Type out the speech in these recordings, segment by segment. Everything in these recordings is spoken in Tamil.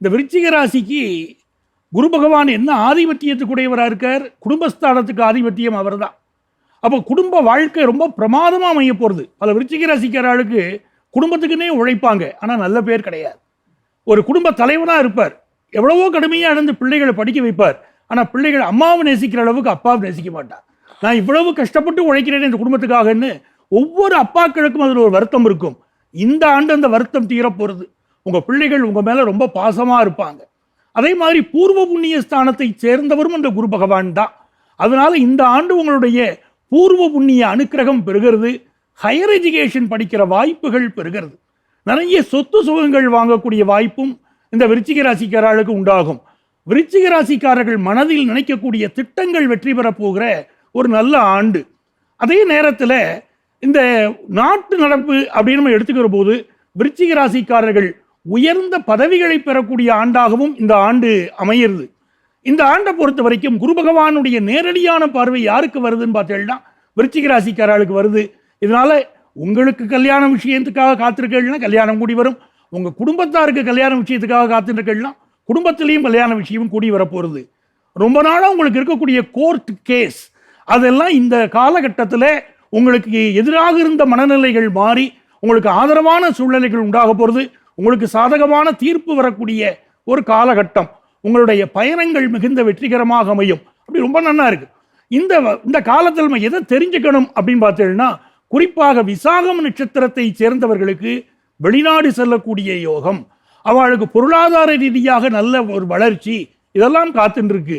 இந்த விருச்சிக ராசிக்கு குரு பகவான் என்ன ஆதிபத்தியத்துக்குடையவராக இருக்கார்? குடும்பஸ்தானத்துக்கு ஆதிபத்தியம் அவர் தான் அப்போ குடும்ப வாழ்க்கை ரொம்ப பிரமாதமாக அமைய போகிறது பல விருச்சிக ராசிக்கிற ஆளுக்கு குடும்பத்துக்குன்னே உழைப்பாங்க. ஆனால் நல்ல பேர் கிடையாது. ஒரு குடும்ப தலைவனாக இருப்பார். எவ்வளவோ கடுமையாக இருந்து பிள்ளைகளை படிக்க வைப்பார். ஆனால் பிள்ளைகள் அம்மாவை நேசிக்கிற அளவுக்கு அப்பாவை நேசிக்க மாட்டார். நான் இவ்வளவு கஷ்டப்பட்டு உழைக்கிறேன் இந்த குடும்பத்துக்காகன்னு ஒவ்வொரு அப்பாக்களுக்கும் அதில் ஒரு வருத்தம் இருக்கும். இந்த ஆண்டு அந்த வருத்தம் தீரப்போகிறது உங்கள் பிள்ளைகள் உங்கள் மேலே ரொம்ப பாசமாக இருப்பாங்க. அதே மாதிரி பூர்வ புண்ணிய ஸ்தானத்தை சேர்ந்தவரும் அந்த குரு பகவான் தான். அதனால் இந்த ஆண்டு உங்களுடைய பூர்வ புண்ணிய அனுக்கிரகம் பெறுகிறது. ஹையர் எஜுகேஷன் படிக்கிற வாய்ப்புகள் பெறுகிறது. நிறைய சொத்து சுகங்கள் வாங்கக்கூடிய வாய்ப்பும் இந்த விருச்சிக ராசிக்காரர்களுக்கு உண்டாகும். விருச்சிக ராசிக்காரர்கள் மனதில் நினைக்கக்கூடிய திட்டங்கள் வெற்றி பெறப் போகிற ஒரு நல்ல ஆண்டு. அதே நேரத்தில் இந்த நாட்டு நடப்பு அப்படின்னு நம்ம எடுத்துக்கிற போது விருச்சிக ராசிக்காரர்கள் உயர்ந்த பதவிகளை பெறக்கூடிய ஆண்டாகவும் இந்த ஆண்டு அமையிறது. இந்த ஆண்டை பொறுத்த வரைக்கும் குரு பகவானுடைய நேரடியான பார்வை யாருக்கு வருதுன்னு பார்த்தீங்கன்னா விருச்சிக ராசிக்காரர்களுக்கு வருது. இதனால உங்களுக்கு கல்யாண விஷயத்துக்காக காத்திருக்கீங்கன்னா கல்யாணம் கூடி வரும். உங்கள் குடும்பத்தாருக்கு கல்யாண விஷயத்துக்காக காத்திருக்கீங்கன்னா குடும்பத்திலையும் கல்யாண விஷயமும் கூடி வரப்போகிறது ரொம்ப நாளாக உங்களுக்கு இருக்கக்கூடிய கோர்ட் கேஸ் அதெல்லாம் இந்த காலகட்டத்தில் உங்களுக்கு எதிராக இருந்த மனநிலைகள் மாறி உங்களுக்கு ஆதரவான சூழ்நிலைகள் உண்டாக போகிறது உங்களுக்கு சாதகமான தீர்ப்பு வரக்கூடிய ஒரு காலகட்டம். உங்களுடைய பயணங்கள் மிகுந்த வெற்றிகரமாக அமையும். அப்படி ரொம்ப நன்னா இருக்கு. இந்த இந்த காலத்தில் நம்ம எதை தெரிஞ்சுக்கணும் அப்படின்னு பார்த்தீங்கன்னா குறிப்பாக விசாகம் நட்சத்திரத்தை சேர்ந்தவர்களுக்கு வெளிநாடு செல்லக்கூடிய யோகம் அவளுக்கு பொருளாதார ரீதியாக நல்ல ஒரு வளர்ச்சி இதெல்லாம் காத்துருக்கு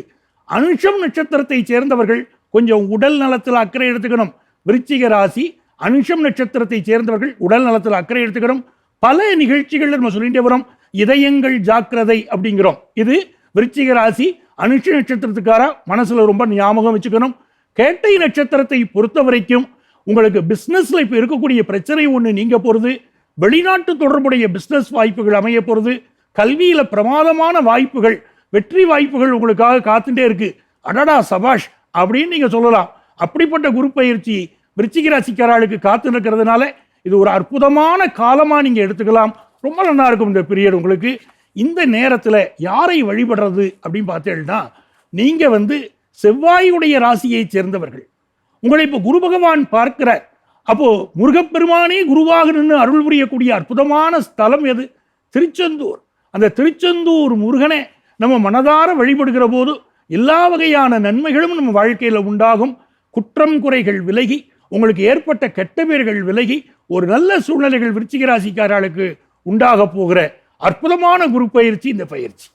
அனுஷம் நட்சத்திரத்தை சேர்ந்தவர்கள் கொஞ்சம் உடல் நலத்தில் அக்கறை எடுத்துக்கணும். விருச்சிக ராசி அனுஷம் நட்சத்திரத்தை சேர்ந்தவர்கள் உடல் நலத்தில் அக்கறை எடுத்துக்கணும். பல நிகழ்ச்சிகள் நம்ம சொல்லிட்டே வரோம். இதயங்கள் ஜாக்கிரதை அப்படிங்கிறோம். இது விருச்சிக ராசி அனுஷ நட்சத்திரத்துக்கார மனசில் ரொம்ப ஞாபகம் வச்சுக்கணும். கேட்டை நட்சத்திரத்தை பொறுத்த வரைக்கும் உங்களுக்கு பிஸ்னஸ்ல இப்போ இருக்கக்கூடிய பிரச்சனை ஒன்று நீங்க போகிறது வெளிநாட்டு தொடர்புடைய பிஸ்னஸ் வாய்ப்புகள் அமைய போகிறது கல்வியில் பிரமாதமான வாய்ப்புகள் வெற்றி வாய்ப்புகள் உங்களுக்காக காத்துட்டே இருக்கு. அடடா சபாஷ் அப்படின்னு நீங்கள் சொல்லலாம். அப்படிப்பட்ட குரு பயிற்சி விருச்சிக ராசிக்காரர்களுக்கு காத்து இருக்கிறதுனால இது ஒரு அற்புதமான காலமாக நீங்கள் எடுத்துக்கலாம். ரொம்ப நல்லா இருக்கும் இந்த பீரியட் உங்களுக்கு. இந்த நேரத்தில் யாரை வழிபடுறது அப்படின்னு பார்த்தீங்கன்னா நீங்கள் வந்து செவ்வாயுடைய ராசியை சேர்ந்தவர்கள். உங்களை இப்போ குரு பகவான் பார்க்கிற அப்போது முருகப்பெருமானே குருவாக நின்று அருள் புரியக்கூடிய அற்புதமான ஸ்தலம் எது? திருச்செந்தூர். அந்த திருச்செந்தூர் முருகனை நம்ம மனதார வழிபடுகிற போது எல்லா வகையான நன்மைகளும் நம்ம வாழ்க்கையில் உண்டாகும். குற்றம் குறைகள் விலகி உங்களுக்கு ஏற்பட்ட கெட்ட பேர்கள் விலகி ஒரு நல்ல சூழ்நிலைகள் விருச்சிக ராசிக்காரர்களுக்கு உண்டாக போகிற அற்புதமான குரு பயிற்சி இந்த பயிற்சி.